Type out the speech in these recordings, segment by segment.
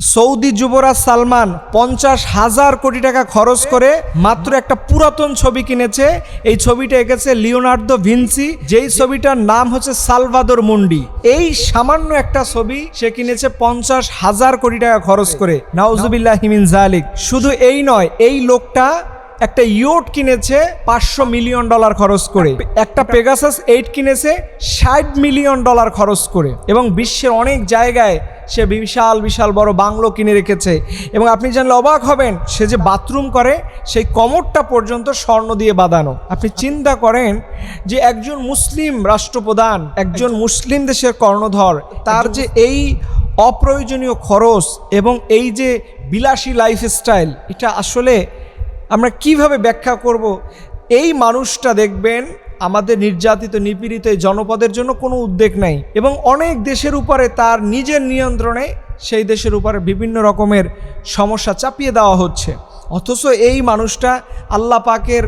Saudi যুবরাজ সালমান পঞ্চাশ হাজার কোটি টাকা খরচ করে মাত্র একটা পুরাতন ছবি কিনেছে। এই ছবিটা এঁকেছে লিওনার্দো ভিনসি যেই ছবিটার নাম হচ্ছে সালভাদর মুন্ডি। এই সামান্য একটা ছবি সে কিনেছে পঞ্চাশ হাজার কোটি টাকা খরচ করে। নাউজুবিল্লাহ হিমিন জালিক শুধু এই নয়, এই লোকটা একটা ইয়োট কিনেছে পাঁচশো মিলিয়ন ডলার খরচ করে। একটা পেগাসাস এইট কিনেছে ষাট মিলিয়ন ডলার খরচ করে। এবং বিশ্বের অনেক জায়গায় সে বিশাল বিশাল বড় বাংলো কিনে রেখেছে। এবং আপনি জানলে অবাক হবেন, সে যে বাথরুম করে, সেই কমরটা পর্যন্ত স্বর্ণ দিয়ে বাঁধানো। আপনি চিন্তা করেন যে একজন মুসলিম রাষ্ট্রপ্রধান, একজন মুসলিম দেশের কর্ণধর, তার যে এই অপ্রয়োজনীয় খরচ এবং এই যে বিলাসী লাইফস্টাইল এটা আসলে আমরা কীভাবে ব্যাখ্যা করব? এই মানুষটা দেখবেন আমাদের নির্যাতিত, নিপীড়িত এই জনপদের জন্য কোনো উদ্বেগ নাই এবং অনেক দেশের উপরে তার নিজের নিয়ন্ত্রণে সেই দেশের উপরে বিভিন্ন রকমের সমস্যা চাপিয়ে দেওয়া হচ্ছে। অথচ এই মানুষটা আল্লাহ পাকের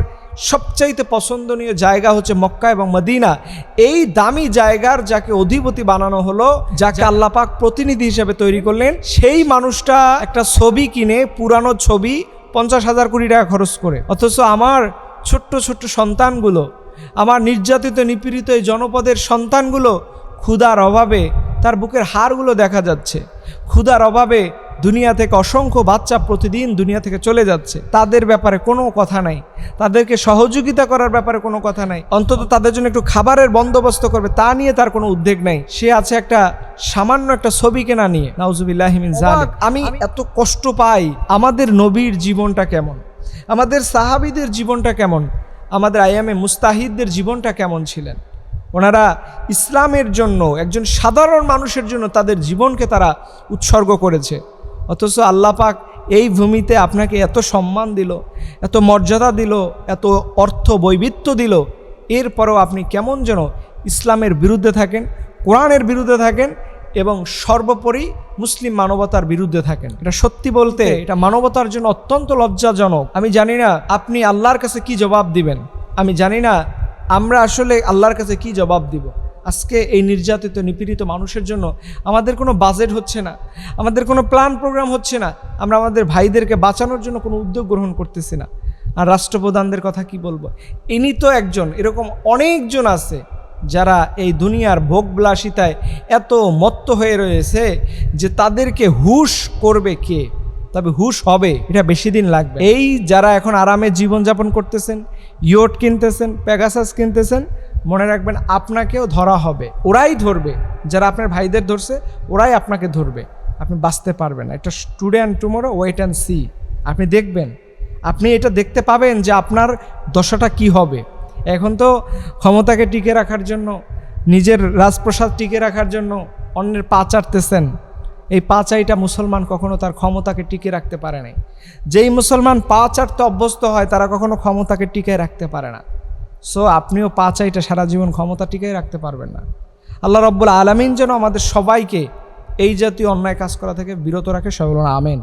সবচাইতে পছন্দনীয় জায়গা হচ্ছে মক্কা এবং মদিনা। এই দামি জায়গার যাকে অধিপতি বানানো হলো, যাকে আল্লাপাক প্রতিনিধি হিসেবে তৈরি করলেন, সেই মানুষটা একটা ছবি কিনে, পুরানো ছবি পঞ্চাশ হাজার কোটি টাকা খরচ করে। অথচ আমার ছোট্ট ছোট্ট সন্তানগুলো, আমার নির্যাতিত, নিপীড়িত এই জনপদের সন্তানগুলো ক্ষুধার অভাবে তার বুকের হাড়গুলো দেখা যাচ্ছে। ক্ষুধার অভাবে দুনিয়া থেকে অসংখ্য বাচ্চা প্রতিদিন দুনিয়া থেকে চলে যাচ্ছে। তাদের ব্যাপারে কোনো কথা নাই। তাদেরকে সহযোগিতা করার ব্যাপারে কোনো কথা নাই। অন্তত তাদের জন্য একটু খাবারের বন্দোবস্ত করবে তা নিয়ে তার কোনো উদ্বেগ নাই। সে আছে একটা সামান্য একটা ছবি কেনা নিয়ে। নাউজুবিল্লাহিমিন আমি এত কষ্ট পাই আমাদের নবীর জীবনটা কেমন? আমাদের সাহাবিদের জীবনটা কেমন? আমাদের আয়ামে মুস্তাহিদদের জীবনটা কেমন ছিলেন? ওনারা ইসলামের জন্য একজন সাধারণ মানুষের জন্য তাদের জীবনকে তারা উৎসর্গ করেছে। অথচ আল্লাহ পাক এই ভূমিতে আপনাকে এত সম্মান দিল, এত মর্যাদা দিল, এত অর্থ বৈবিত্য দিল। এরপরেও আপনি কেমন যেন ইসলামের বিরুদ্ধে থাকেন, কোরআনের বিরুদ্ধে থাকেন এবং সর্বোপরি মুসলিম মানবতার বিরুদ্ধে থাকেন। এটা সত্যি বলতে এটা মানবতার জন্য অত্যন্ত লজ্জাজনক। আমি জানি না আপনি আল্লাহর কাছে কি জবাব দিবেন। আমি জানি না আমরা আসলে আল্লাহর কাছে কি জবাব দিব। আজকে এই নির্যাতিত, নিপীড়িত মানুষের জন্য আমাদের কোনো বাজেট হচ্ছে না, আমাদের কোনো প্ল্যান প্রোগ্রাম হচ্ছে না, আমরা আমাদের ভাইদেরকে বাঁচানোর জন্য কোনো উদ্যোগ গ্রহণ করতেছি না। আর রাষ্ট্রপ্রধানদের কথা কি বলব? ইনি তো একজন, এরকম অনেকজন আছে যারা এই দুনিয়ার ভোগবিলাসিতায় এত মত্ত হয়ে রয়েছে যে তাদেরকে হুশ করবে কে? তবে হুশ হবে, এটা বেশি দিন লাগবে। এই যারা এখন আরামে জীবনযাপন করতেছেন, ইয়োট কিনতেছেন প্যাগাসাস কিনতেছেন মনে রাখবেন, আপনাকেও ধরা হবে। ওরাই ধরবে। যারা আপনার ভাইদের ধরছে, ওরাই আপনাকে ধরবে। আপনি বাঁচতে পারবেন না। এটা student tomorrow wait and see আপনি দেখবেন। আপনি এটা দেখতে পাবেন যে আপনার দশাটা কি হবে। এখন তো ক্ষমতাকে টিকে রাখার জন্য, নিজের রাজপ্রসাদ টিকে রাখার জন্য অন্যের পা চাটতেছেন। এই পা চাইটা মুসলমান কখনো তার ক্ষমতাকে টিকে রাখতে পারে নাই। যেই মুসলমান পা চাটতে অভ্যস্ত হয়, তারা কখনো ক্ষমতাকে টিকে রাখতে পারে না। সো আপনিও পা চাইটা সারা জীবন ক্ষমতা টিকাই রাখতে পারবেন না। আল্লাহ রব্বুল আলমিন যেন আমাদের সবাইকে এই জাতীয় অন্যায় কাজ করা থেকে বিরত রাখে, সবাই আমেন।